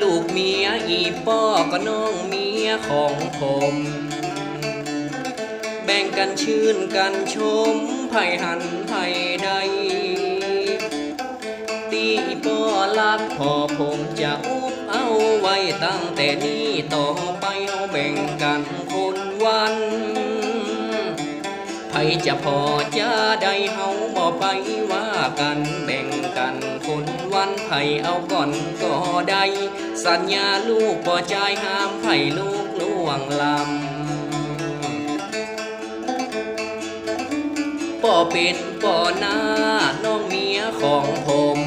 ลูกเมียอีป้อก็น้องเมียของผม แบ่งกันชื่นกันชมไผ่หันไผ่ใดตีป้อลักพอผมจะอุบเอาไว้ตั้งแต่นี้ต่อไปเอาแบ่งกันคนวันไผจะพอจะได้เฮาบ่ไปว่ากันแบ่ง กันคนวันไผเอาก่อนก็ได้ สัญญาลูกบ่ใจห้ามไผลูกล่วงลำป่อเป็นป่อหน้าน้องเมียของผม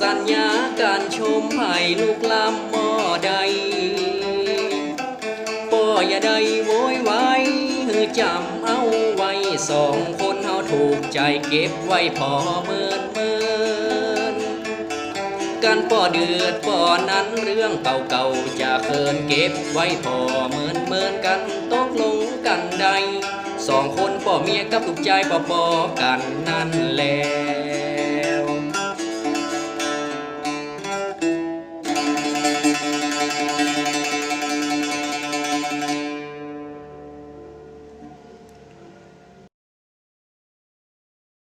สัญญาการชมไผ่ลูกลำบ่ใดป่ออย่าได้โวยวายฮือจำเอา สองคนเฮาถูกใจเก็บไว้พอเมินเมินกันป่อเดือดป่อนั้นเรื่องเก่าๆจะเคินเก็บไว้พอเมินเมินกันตกลงกันใดสองคนป่อเมียกับลูกใจป่อปอกันนั่นแหละ